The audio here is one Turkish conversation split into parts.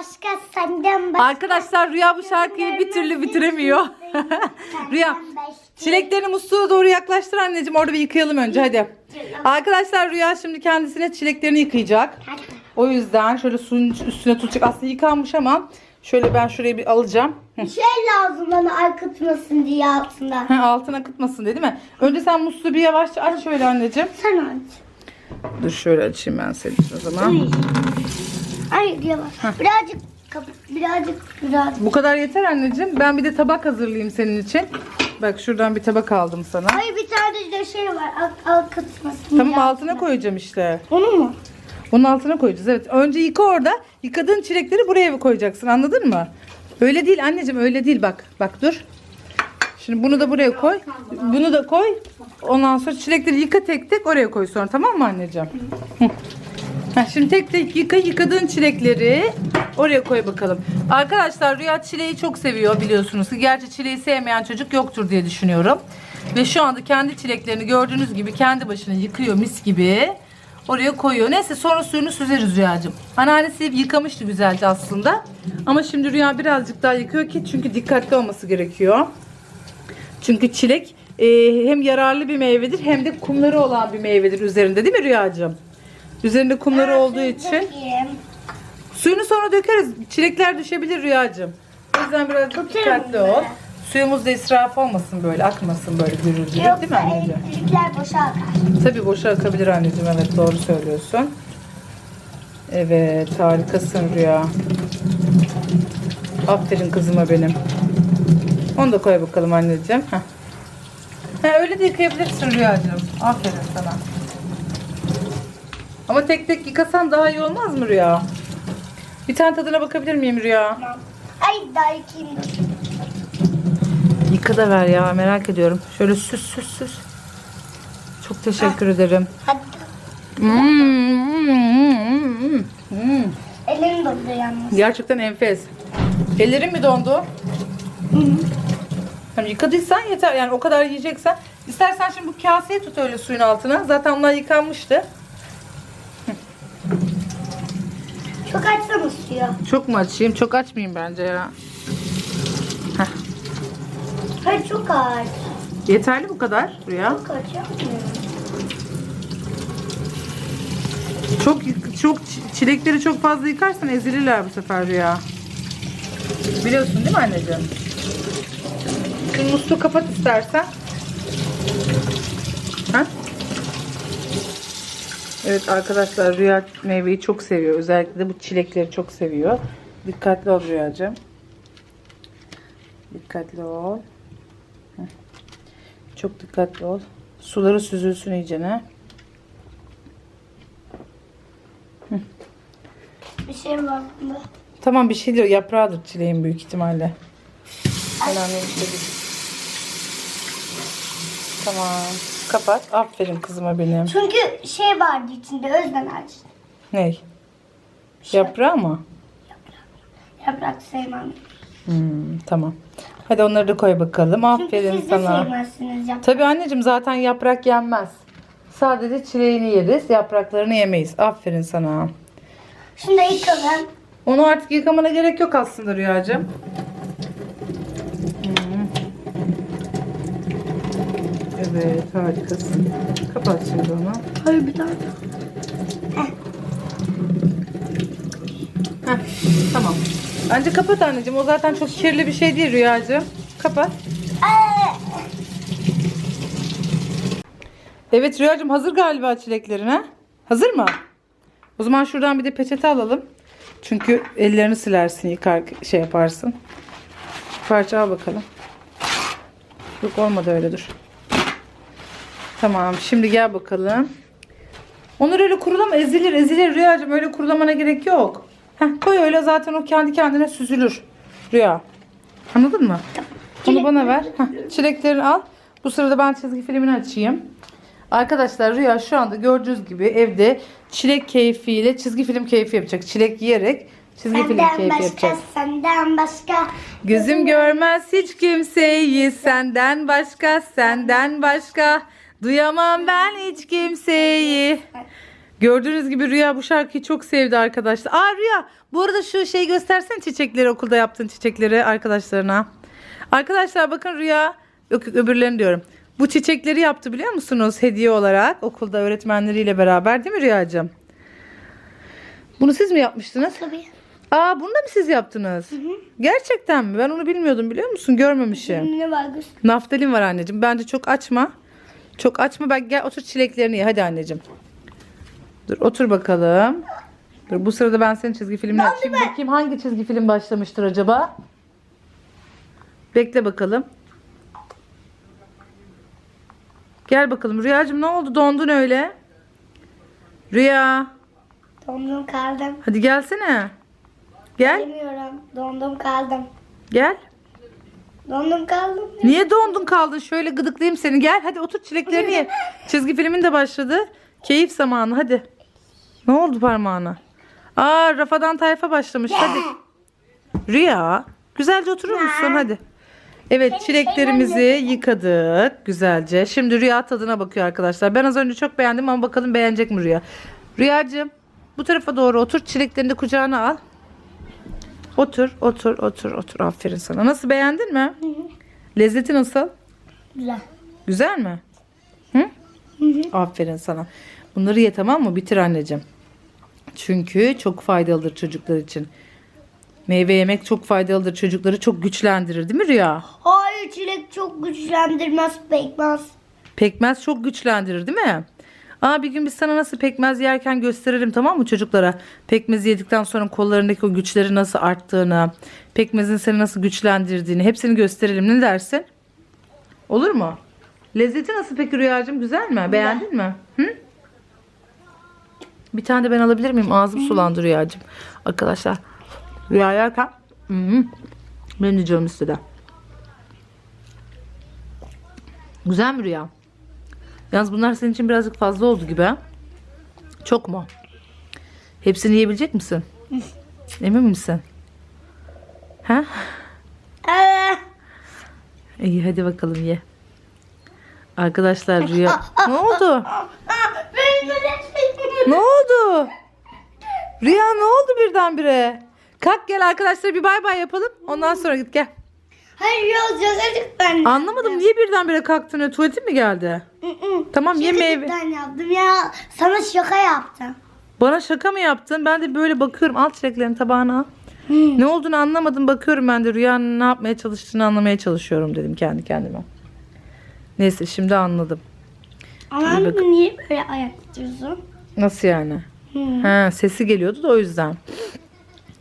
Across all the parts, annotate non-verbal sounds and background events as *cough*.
başka senden başka. Arkadaşlar Rüya bu şarkıyı bir türlü bitiremiyor. *laughs* Rüya çileklerini musluğa doğru yaklaştır anneciğim. Orada bir yıkayalım önce hadi. Arkadaşlar Rüya şimdi kendisine çileklerini yıkayacak. O yüzden şöyle suyun üstüne tutacak. Aslında yıkanmış ama şöyle ben şurayı bir alacağım. Bir şey lazım bana akıtmasın diye altından. Ha, altına akıtmasın değil mi? Önce sen musluğu bir yavaşça aç şöyle anneciğim. Sen aç. Dur şöyle açayım ben senin için o zaman. Ay yavaş. Birazcık kapat. Birazcık birazcık. Bu kadar yeter anneciğim. Ben bir de tabak hazırlayayım senin için. Bak şuradan bir tabak aldım sana. Ay bir tane de şey var. Ak akıtmasın Tamam diye altına altından. koyacağım işte. Onu mu? Bunun altına koyacağız evet. Önce yıka orada. Yıkadığın çilekleri buraya koyacaksın anladın mı? Öyle değil anneciğim öyle değil bak. Bak dur. Şimdi bunu da buraya koy. Bunu da koy. Ondan sonra çilekleri yıka tek tek oraya koy sonra tamam mı anneciğim? Hı. Şimdi tek tek yıka yıkadığın çilekleri oraya koy bakalım. Arkadaşlar Rüya çileği çok seviyor biliyorsunuz ki. Gerçi çileği sevmeyen çocuk yoktur diye düşünüyorum. Ve şu anda kendi çileklerini gördüğünüz gibi kendi başına yıkıyor mis gibi. Oraya koyuyor. Neyse sonra suyunu süzeriz Rüyacığım. Anneannesi yıkamıştı güzelce aslında. Ama şimdi Rüya birazcık daha yıkıyor ki çünkü dikkatli olması gerekiyor. Çünkü çilek e, hem yararlı bir meyvedir hem de kumları olan bir meyvedir üzerinde değil mi Rüyacığım? Üzerinde kumları olduğu için. Suyunu sonra dökeriz. Çilekler düşebilir Rüyacığım. O yüzden biraz dikkatli ol. Suyumuz da israf olmasın böyle akmasın böyle gürül gürül değil mi anneciğim? elektrikler boşa akar. Tabii boşa akabilir anneciğim evet doğru söylüyorsun. Evet harikasın Rüya. Aferin kızıma benim. Onu da koy bakalım anneciğim. Heh. Ha, öyle de yıkayabilirsin Rüyacığım. Aferin sana. Ama tek tek yıkasan daha iyi olmaz mı Rüya? Bir tane tadına bakabilir miyim Rüya? Tamam. Ay daha yıkayayım. Yıka da ver ya merak ediyorum. Şöyle süs süs süs. Çok teşekkür ederim. Hadi. Hmm, hmm, hmm, hmm, hmm. Elin dondu yalnız. Gerçekten enfes. Ellerin mi dondu? Hani yıkadıysan yeter. Yani o kadar yiyeceksen. İstersen şimdi bu kaseyi tut öyle suyun altına. Zaten onlar yıkanmıştı. Çok açsam ısıyor. Çok mu açayım? Çok açmayayım bence ya. Hayır çok aç. Yeterli bu kadar Rüya. Çok aç yapmıyorum. Çok çok çi- çilekleri çok fazla yıkarsan ezilirler bu sefer Rüya. Biliyorsun değil mi anneciğim? Şimdi musluğu kapat istersen. Ha? Evet arkadaşlar Rüya meyveyi çok seviyor. Özellikle de bu çilekleri çok seviyor. Dikkatli ol Rüyacığım. Dikkatli ol. Çok dikkatli ol. Suları süzülsün iyicene. Bir şey var bunda. Tamam bir şey diyor. Yaprağıdır çileğin büyük ihtimalle. Önemli bir şey. Tamam. Kapat. Aferin kızıma benim. Çünkü şey vardı içinde özden aç. Ney? Yaprağı mı? Yaprak sevmem. Hmm, tamam. Hadi onları da koy bakalım. Çünkü Aferin siz de sana. sevmezsiniz yaprak. Tabii anneciğim zaten yaprak yenmez. Sadece çileğini yeriz. Yapraklarını yemeyiz. Aferin sana. Şunu da yıkalım. Onu artık yıkamana gerek yok aslında Rüyacığım. Evet harikasın. Kapat şimdi onu. Hayır bir daha. Heh, tamam. Bence kapat anneciğim. O zaten çok kirli bir şey değil Rüyacığım. Kapat. Evet Rüyacığım hazır galiba çileklerin ha? Hazır mı? O zaman şuradan bir de peçete alalım. Çünkü ellerini silersin, yıkar şey yaparsın. Bir parça al bakalım. Yok olmadı öyle dur. Tamam şimdi gel bakalım. Onları öyle kurulama ezilir ezilir Rüyacığım öyle kurulamana gerek yok. Heh, koy öyle zaten o kendi kendine süzülür. Rüya. Anladın mı? Onu bana ver. Heh, çileklerini al. Bu sırada ben çizgi filmini açayım. Arkadaşlar Rüya şu anda gördüğünüz gibi evde çilek keyfiyle çizgi film keyfi yapacak. Çilek yiyerek çizgi film Senden keyfi başka, yapacak. senden başka. Gözüm görmez hiç kimseyi senden başka senden başka duyamam ben hiç kimseyi. Gördüğünüz gibi Rüya bu şarkıyı çok sevdi arkadaşlar. Aa Rüya bu arada şu şeyi göstersen çiçekleri okulda yaptığın çiçekleri arkadaşlarına. Arkadaşlar bakın Rüya yok yok, öbürlerini diyorum. Bu çiçekleri yaptı biliyor musunuz hediye olarak okulda öğretmenleriyle beraber değil mi Rüyacığım? Bunu siz mi yapmıştınız? Tabii. Aa bunu da mı siz yaptınız? Gerçekten mi? Ben onu bilmiyordum biliyor musun? Görmemişim. Ne var. Naftalin var anneciğim. Bence çok açma. Çok açma. Bak gel otur çileklerini ye. Hadi anneciğim. Dur otur bakalım. Dur bu sırada ben senin çizgi filmini açayım. Bakayım hangi çizgi film başlamıştır acaba? Bekle bakalım. Gel bakalım. Rüyacığım ne oldu? Dondun öyle. Rüya. Dondum kaldım. Hadi gelsene. Gel. Bilmiyorum. Dondum kaldım. Gel. Dondum kaldım. Niye dondun kaldın? Şöyle gıdıklayayım seni. Gel hadi otur çileklerini ye. *laughs* Çizgi filmin de başladı. Keyif zamanı hadi. Ne oldu parmağına? Aa Rafadan Tayfa başlamış. Hadi. Rüya. Güzelce oturur musun? Hadi. Evet çileklerimizi yıkadık güzelce. Şimdi Rüya tadına bakıyor arkadaşlar. Ben az önce çok beğendim ama bakalım beğenecek mi Rüya? Rüyacığım bu tarafa doğru otur. Çileklerini de kucağına al. Otur, otur, otur, otur. Aferin sana. Nasıl beğendin mi? Lezzeti nasıl? Güzel. Güzel mi? Hı? Aferin sana. Bunları ye tamam mı? Bitir anneciğim. Çünkü çok faydalıdır çocuklar için. Meyve yemek çok faydalıdır. Çocukları çok güçlendirir değil mi Rüya? Hayır çilek çok güçlendirmez pekmez. Pekmez çok güçlendirir değil mi? Aa bir gün biz sana nasıl pekmez yerken gösterelim tamam mı çocuklara? Pekmezi yedikten sonra kollarındaki o güçleri nasıl arttığını, pekmezin seni nasıl güçlendirdiğini hepsini gösterelim. Ne dersin? Olur mu? Lezzeti nasıl peki Rüyacığım? Güzel mi? Beğendin mi? Hı? Bir tane de ben alabilir miyim? Ağzım sulandı Rüyacığım. Arkadaşlar Rüya yerken hı, benim de canım istedi. Güzel mi Rüya? Yalnız bunlar senin için birazcık fazla oldu gibi ha? Çok mu? Hepsini yiyebilecek misin? *laughs* Emin misin? Ha? İyi hadi bakalım ye. Arkadaşlar Rüya... *laughs* ne oldu? Ne oldu? Rüya ne oldu birdenbire? Kalk gel arkadaşlar bir bay bay yapalım. Ondan sonra git gel. Hayır yok cacık ben. Anlamadım niye birdenbire kalktın? öyle? Tuvaletin mi geldi? Tamam ye meyve. Ben yaptım ya. Sana şaka yaptım. Bana şaka mı yaptın? Ben de böyle bakıyorum. Al çileklerin tabağına al. Ne olduğunu anlamadım. Bakıyorum ben de Rüya'nın ne yapmaya çalıştığını anlamaya çalışıyorum dedim kendi kendime. Neyse şimdi anladım. Ama bakın. niye böyle ayak tutuyorsun? Nasıl yani? Ha, sesi geliyordu da o yüzden.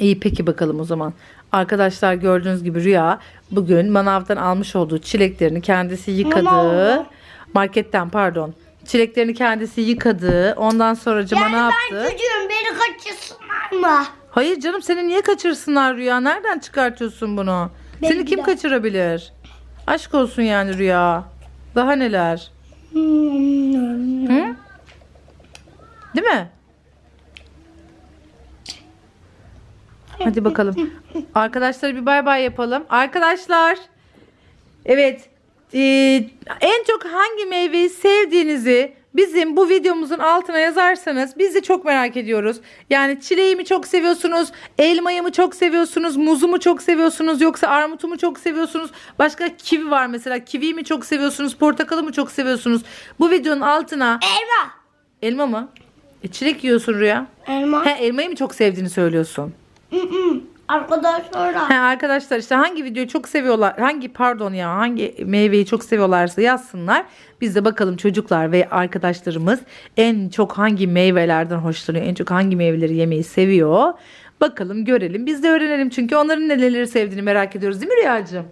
İyi peki bakalım o zaman. Arkadaşlar gördüğünüz gibi Rüya bugün manavdan almış olduğu çileklerini kendisi yıkadı. Marketten pardon. Çileklerini kendisi yıkadı. Ondan sonra ne Yani ben yaptı? çocuğum beni kaçırsınlar mı? Hayır canım seni niye kaçırsınlar Rüya? Nereden çıkartıyorsun bunu? Belki seni kim de. kaçırabilir? Aşk olsun yani Rüya. Daha neler? Hmm. Hı? Değil mi? Hadi bakalım. Arkadaşlar bir bay bay yapalım. Arkadaşlar. Evet. e, en çok hangi meyveyi sevdiğinizi bizim bu videomuzun altına yazarsanız biz de çok merak ediyoruz. Yani çileği mi çok seviyorsunuz? Elmayı mı çok seviyorsunuz? Muzu mu çok seviyorsunuz? Yoksa armutu mu çok seviyorsunuz? Başka kivi var mesela. Kiviyi mi çok seviyorsunuz? Portakalı mı çok seviyorsunuz? Bu videonun altına Elma. elma mı? E, çilek yiyorsun Rüya. Elma. He elmayı mı çok sevdiğini söylüyorsun? Arkadaşlar. He arkadaşlar işte hangi videoyu çok seviyorlar, hangi pardon ya hangi meyveyi çok seviyorlarsa yazsınlar. Biz de bakalım çocuklar ve arkadaşlarımız en çok hangi meyvelerden hoşlanıyor, en çok hangi meyveleri yemeyi seviyor. Bakalım görelim biz de öğrenelim çünkü onların neleri sevdiğini merak ediyoruz değil mi Rüyacığım?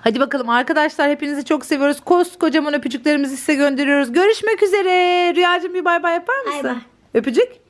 Hadi bakalım arkadaşlar hepinizi çok seviyoruz. Koskocaman öpücüklerimizi size gönderiyoruz. Görüşmek üzere. Rüyacığım bir bay bay yapar mısın? Bay bay. Öpücük.